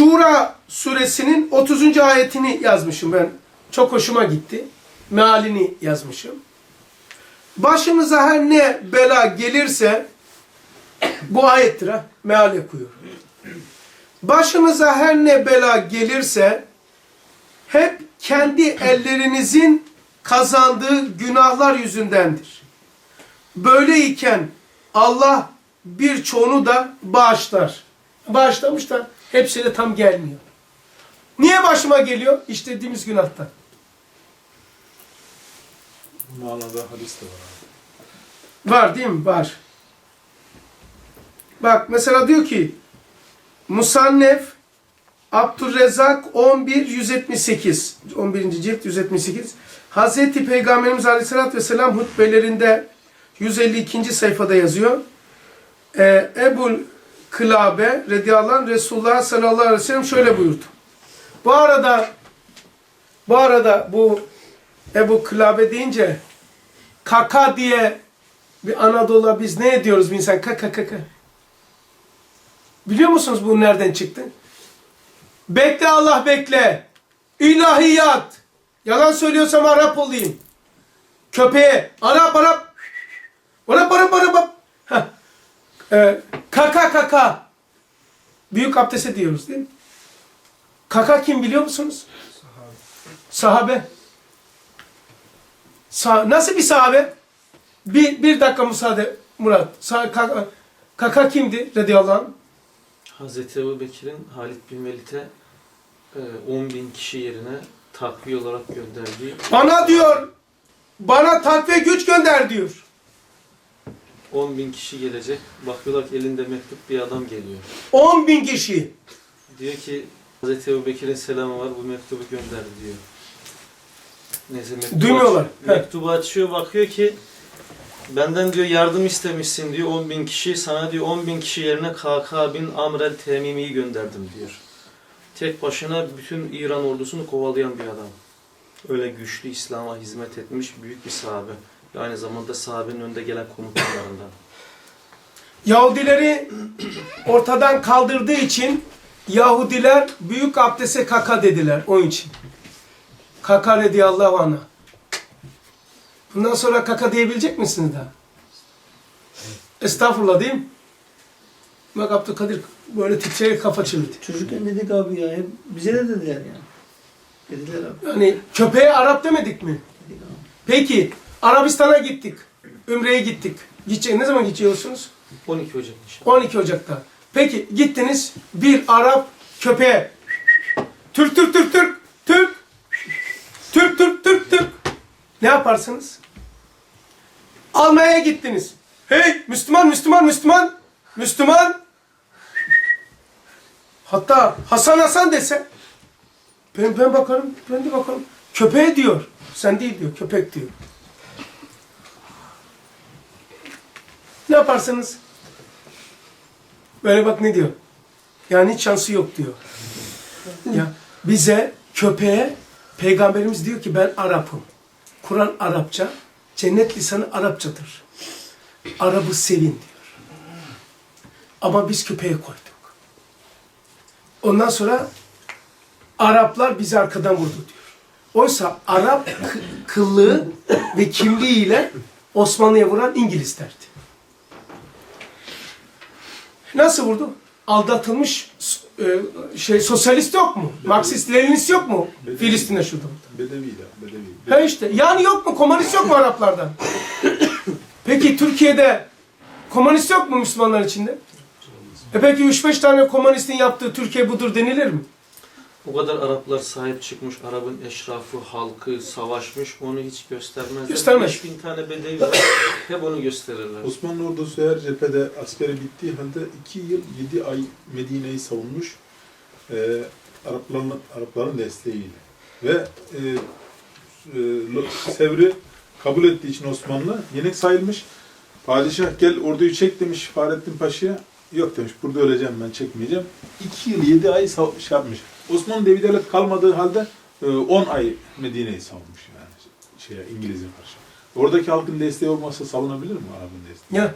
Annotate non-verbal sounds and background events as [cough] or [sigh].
Şura suresinin 30. ayetini yazmışım ben. Çok hoşuma gitti. Mealini yazmışım. Başımıza her ne bela gelirse bu ayettir ha. Meal yapıyor. Başımıza her ne bela gelirse hep kendi ellerinizin kazandığı günahlar yüzündendir. Böyleyken Allah birçoğunu da bağışlar. Bağışlamış da hepsi de tam gelmiyor. Niye başıma geliyor? İşlediğimiz günahtan. Bu manada hadis de var abi. Var değil mi? Var. Bak mesela diyor ki Musannef Abdurrezzak 11 178 11. cilt 178 Hazreti Peygamberimiz Aleyhisselatü Vesselam hutbelerinde 152. sayfada yazıyor. Ee, Ebul Kılabe radıyallahu anh Resulullah sallallahu aleyhi ve sellem şöyle buyurdu. Bu arada bu arada bu Ebu Kılabe deyince kaka diye bir Anadolu'ya biz ne ediyoruz bir insan? Kaka kaka. Biliyor musunuz bu nereden çıktı? Bekle Allah bekle. İlahiyat. Yalan söylüyorsam Arap olayım. Köpeğe. Arap. Arap Arap Arap. Arap. Heh. Ee, kaka. Büyük abdest diyoruz değil mi? Kaka kim biliyor musunuz? Sahabe. Sa nasıl bir sahabe? Bir, bir dakika müsaade Murat. Sa kaka, kaka kimdi radıyallahu anh? Hazreti Ebu Bekir'in Halid bin Velid'e e, 10 bin kişi yerine takviye olarak gönderdiği Bana diyor, bana takviye güç gönder diyor. 10 bin kişi gelecek. Bakıyorlar ki elinde mektup bir adam geliyor. 10 bin kişi. Diyor ki Hazreti Ebu Bekir'in selamı var bu mektubu gönder diyor. Neyse mektubu, Duymuyorlar. aç- mektubu açıyor bakıyor ki benden diyor yardım istemişsin diyor 10 bin kişi sana diyor 10 bin kişi yerine KK bin Amrel Temimi'yi gönderdim diyor. Tek başına bütün İran ordusunu kovalayan bir adam. Öyle güçlü İslam'a hizmet etmiş büyük bir sahabe. Ve aynı zamanda sahabenin önde gelen komutanlarından. Yahudileri ortadan kaldırdığı için Yahudiler büyük abdeste kaka dediler onun için. Kaka radıyallahu anh'a. Bundan sonra kaka diyebilecek misiniz daha? Estağfurullah değil mi? Bak Abdülkadir böyle titreyerek kafa çevirdi. Çocukken dedik abi ya. Hep bize de dediler yani. Dediler abi. Yani köpeğe Arap demedik mi? Dedik abi. Peki Arabistan'a gittik. Ümre'ye gittik. Gidecek, ne zaman gidiyorsunuz? 12 Ocak inşallah. 12 Ocak'ta. Peki gittiniz bir Arap köpeğe Türk Türk Türk Türk Türk Türk Türk Türk Türk ne yaparsınız? Almaya gittiniz. Hey Müslüman Müslüman Müslüman Müslüman Hatta Hasan Hasan dese ben, ben bakarım ben de bakarım köpeğe diyor. Sen değil diyor köpek diyor. Ne yaparsınız? Böyle bak ne diyor? Yani hiç şansı yok diyor. ya bize köpeğe peygamberimiz diyor ki ben Arap'ım. Kur'an Arapça, cennet lisanı Arapçadır. Arap'ı sevin diyor. Ama biz köpeğe koyduk. Ondan sonra Araplar bizi arkadan vurdu diyor. Oysa Arap kı- kıllığı ve kimliğiyle Osmanlı'ya vuran İngilizlerdi. Nasıl vurdu? Aldatılmış e, şey sosyalist yok mu? Marksist, Leninist yok mu? Filistin'de şurada. Bedevi de, Bedevi. Ha işte. Yani yok mu? Komünist yok mu Araplardan? [coughs] Peki Türkiye'de komünist yok mu Müslümanlar içinde? E peki 3-5 tane komünistin yaptığı Türkiye budur denilir mi? O kadar Araplar sahip çıkmış, Arap'ın eşrafı, halkı savaşmış, onu hiç göstermezler. Göstermez. 5000 tane bedevi var, [coughs] hep onu gösterirler. Osmanlı ordusu her cephede askeri bittiği halde 2 yıl 7 ay Medine'yi savunmuş. Ee, Arapların, Arapların desteğiyle. Ve e, e, Sevr'i kabul ettiği için Osmanlı yenik sayılmış. Padişah gel orduyu çek demiş Fahrettin Paşa'ya. Yok demiş burada öleceğim ben çekmeyeceğim. 2 yıl 7 ay şey yapmış. Osmanlı devi devlet kalmadığı halde e, 10 ay Medine'yi savunmuş yani şeye İngiliz'e karşı. Oradaki halkın desteği olmazsa savunabilir mi Arap'ın desteği? Ya